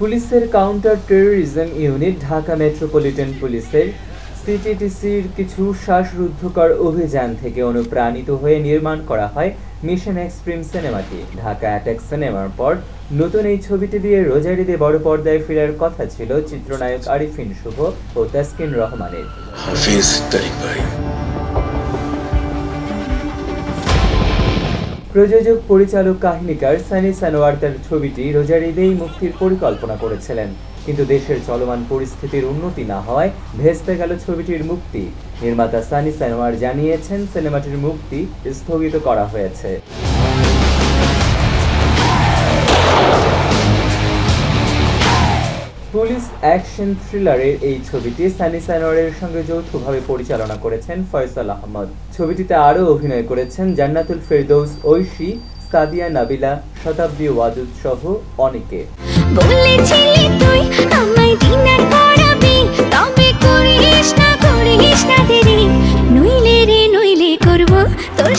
পুলিশের counter terrorism unit Dhaka metropolitan পুলিশের সিটিটিসির কিছু শ্বাসরুদ্ধকর অভিযান থেকে অনুপ্রাণিত হয়ে নির্মাণ করা হয় মিশন এক্সট্রিম সিনেমাটি। ঢাকা অ্যাটাক সিনেমার পর নতুন এই ছবিটি দিয়ে রোজারিদে বড় পর্দায় ফেরার কথা ছিল চিত্রনায়ক আরিফিন শুভ ও তাসকিন রহমানের। হাফিজ তারিক ভাই। প্রযোজক, পরিচালক, কাহিনীকার সানি সানোয়ার তার ছবিটি রোজার ঈদেই মুক্তির পরিকল্পনা করেছিলেন। কিন্তু দেশের চলমান পরিস্থিতির উন্নতি না হওয়ায় ভেস্তে গেল ছবিটির মুক্তি। নির্মাতা সানি সানোয়ার জানিয়েছেন, সিনেমাটির মুক্তি স্থগিত করা হয়েছে। পুলিশ অ্যাকশন থ্রিলারের এই ছবিটি সানি সানোয়ারের সঙ্গে যৌথভাবে পরিচালনা করেছেন ফয়সাল আহমদ। ছবিটিতে আরও অভিনয় করেছেন জান্নাতুল ফেরদৌস, ঐশী, সাদিয়া নাবিলা, শতাব্দী ওয়াদুদ সহ অনেকে।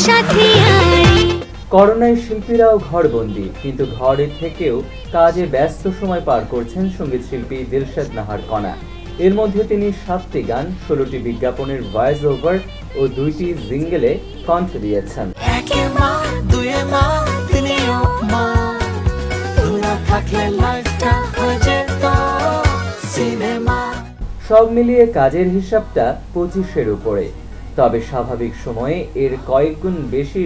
সাথে করোনায় শিল্পীরাও ঘরবন্দি কিন্তু ঘরে থেকেও কাজে ব্যস্ত সময় পার করছেন সংগীত শিল্পী দিলশাদ নাহার কণা। এর মধ্যে তিনি সাতটি গান ষোলোটি বিজ্ঞাপনের ভয়েস ওভার ও দুইটি জিঙ্গেলে কণ্ঠ দিয়েছেন। সব মিলিয়ে কাজের হিসাবটা পঁচিশের উপরে। তবে স্বাভাবিক সময়ে এর কয়েকগুণ বেশি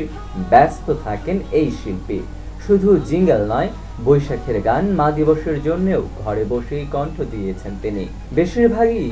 ব্যস্ত থাকেন এই শিল্পী। শুধু জিঙ্গল নয়, বৈশাখের গান মা দিবসের জন্যেও ঘরে বসেই কণ্ঠ দিয়েছেন তিনি। বেশিরভাগই